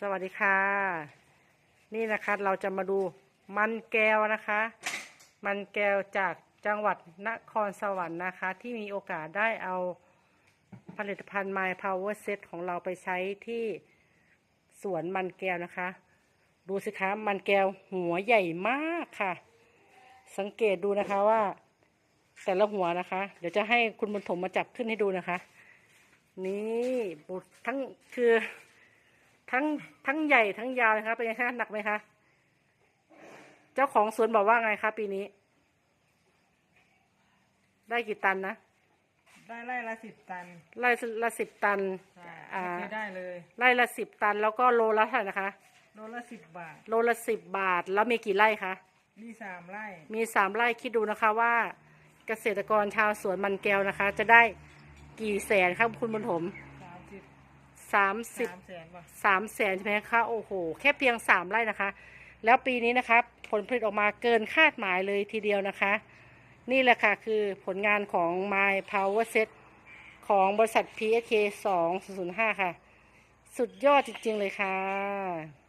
สวัสดีค่ะ นี่นะคะเราจะมาดูมันแก้วนะคะ มันแก้วจากจังหวัดนครสวรรค์นะคะ ที่มีโอกาสได้เอาผลิตภัณฑ์ My Power Set ของเราไปใช้ที่สวนมันแก้วนะคะ ดูสิคะมันแก้วหัวใหญ่มากค่ะ สังเกตดูนะคะว่า แต่ละหัวนะคะ เดี๋ยวจะให้คุณบุญถมมาจับขึ้นให้ดูนะคะ นี่บุทั้งคือ ทั้งทั้งใหญ่ทั้งยาวเลยครับเป็นไงคะหนักไหมคะเจ้าของสวนบอกว่าไงคะปีนี้ ได้กี่ตันนะได้ไร่ละสิบตันไร่ละสิบตันใช่อ่าไม่เคยได้เลยไร่ละสิบตัน แล้วก็โลละเท่าไหร่นะคะ โลละสิบบาท โลละสิบบาท แล้วมีกี่ไร่คะนี่สามไร่ มีสามไร่คิดดูนะคะว่าเกษตรกรชาวสวนมันแก้วนะคะ จะได้กี่แสนครับคุณบุญถมสามสิบ สามสิบ สามแสนว่ะสามแสนใช่ไหมคะโอ้โห แค่เพียงสามไร่นะคะ แล้วปีนี้นะคะ ผลผลิตออกมาเกินคาดหมายเลยทีเดียวนะคะ นี่แหละค่ะ คือผลงานของ My Power Set ของบริษัท PSK 205ค่ะ สุดยอดจริง ๆ เลยค่ะ